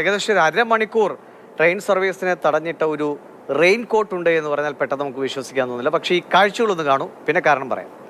ഏകദേശം ഒരു അരമണിക്കൂർ ട്രെയിൻ സർവീസിനെ തടഞ്ഞിട്ട ഒരു റെയിൻ കോട്ട് ഉണ്ട് എന്ന് പറഞ്ഞാൽ പെട്ടെന്ന് നമുക്ക് വിശ്വസിക്കാൻ തോന്നില്ല. പക്ഷേ ഈ കാഴ്ചകളൊന്ന് കാണൂ. പിന്നെ കാരണം പറയാം.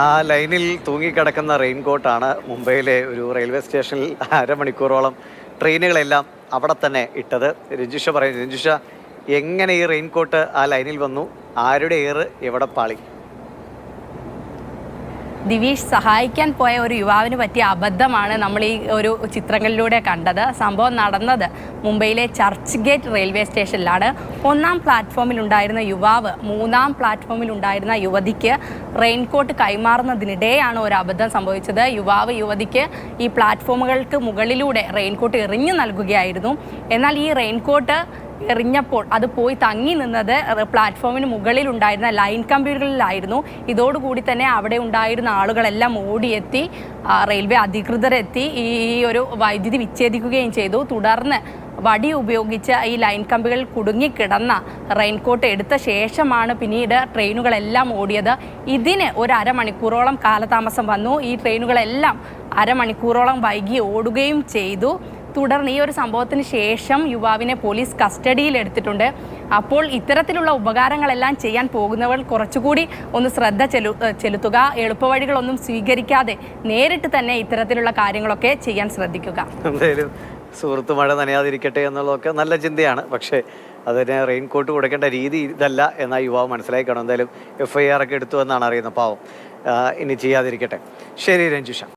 ആ ലൈനിൽ തൂങ്ങിക്കിടക്കുന്ന റെയിൻകോട്ടാണ് മുംബൈയിലെ ഒരു റെയിൽവേ സ്റ്റേഷനിൽ അരമണിക്കൂറോളം ട്രെയിനുകളെല്ലാം അവിടെ തന്നെ ഇട്ടത്. രഞ്ജുഷ പറയുന്നു രഞ്ജുഷ എങ്ങനെ ഈ റെയിൻകോട്ട് ആ ലൈനിൽ വന്നു? ആരുടെ ഏറ് എവിടെ പാളി? ദിവീഷ് സഹായിക്കാൻ പോയ ഒരു യുവാവിന് പറ്റിയ അബദ്ധമാണ് നമ്മൾ ഈ ഒരു ചിത്രങ്ങളിലൂടെ കണ്ടത്. സംഭവം നടന്നത് മുംബൈയിലെ ചർച്ച് ഗേറ്റ് റെയിൽവേ സ്റ്റേഷനിലാണ്. ഒന്നാം പ്ലാറ്റ്ഫോമിൽ ഉണ്ടായിരുന്ന യുവാവ് മൂന്നാം പ്ലാറ്റ്ഫോമിൽ ഉണ്ടായിരുന്ന യുവതിക്ക് റെയിൻകോട്ട് കൈമാറുന്നതിനിടെയാണ് ഒരു അബദ്ധം സംഭവിച്ചത്. യുവാവ് യുവതിക്ക് ഈ പ്ലാറ്റ്ഫോമുകൾക്ക് മുകളിലൂടെ റെയിൻകോട്ട് എറിഞ്ഞു നൽകുകയായിരുന്നു. എന്നാൽ ഈ റെയിൻകോട്ട് എറിഞ്ഞപ്പോൾ അത് പോയി തങ്ങി നിന്നത് പ്ലാറ്റ്ഫോമിന് മുകളിൽ ഉണ്ടായിരുന്ന ലൈൻ കമ്പികളിലായിരുന്നു ഇതോടുകൂടി തന്നെ അവിടെ ഉണ്ടായിരുന്ന ആളുകളെല്ലാം ഓടിയെത്തി റെയിൽവേ അധികൃതരെത്തി ഈ ഒരു വൈദ്യുതി വിച്ഛേദിക്കുകയും ചെയ്തു. തുടർന്ന് വടി ഉപയോഗിച്ച് ഈ ലൈൻ കമ്പികൾ കുടുങ്ങിക്കിടന്ന റെയിൻകോട്ട് എടുത്ത ശേഷമാണ് പിന്നീട് ട്രെയിനുകളെല്ലാം ഓടിയത്. ഇതിന് ഒരു അരമണിക്കൂറോളം കാലതാമസം വന്നു. ഈ ട്രെയിനുകളെല്ലാം അരമണിക്കൂറോളം വൈകി ഓടുകയും ചെയ്തു. തുടർന്ന് ഈ ഒരു സംഭവത്തിന് ശേഷം യുവാവിനെ പോലീസ് കസ്റ്റഡിയിൽ എടുത്തിട്ടുണ്ട്. അപ്പോൾ ഇത്തരത്തിലുള്ള ഉപകാരങ്ങളെല്ലാം ചെയ്യാൻ പോകുന്നവർ കുറച്ചുകൂടി ഒന്ന് ശ്രദ്ധ ചെലു ചെലുത്തുക എളുപ്പവഴികളൊന്നും സ്വീകരിക്കാതെ നേരിട്ട് തന്നെ ഇത്തരത്തിലുള്ള കാര്യങ്ങളൊക്കെ ചെയ്യാൻ ശ്രദ്ധിക്കുക. എന്തായാലും സുഹൃത്ത് മഴ നനയാതിരിക്കട്ടെ എന്നുള്ളതൊക്കെ നല്ല ചിന്തയാണ്. പക്ഷേ അതിന് റെയിൻ കോട്ട് കൊടുക്കേണ്ട രീതി ഇതല്ല എന്ന യുവാവ് മനസ്സിലാക്കി കാണും എന്തായാലും എഫ് ഐ ആർ ഒക്കെ എടുത്തു എന്നാണ് അറിയുന്നത്. പാവം. ഇനി ചെയ്യാതിരിക്കട്ടെ. ശരി രഞ്ജുഷ.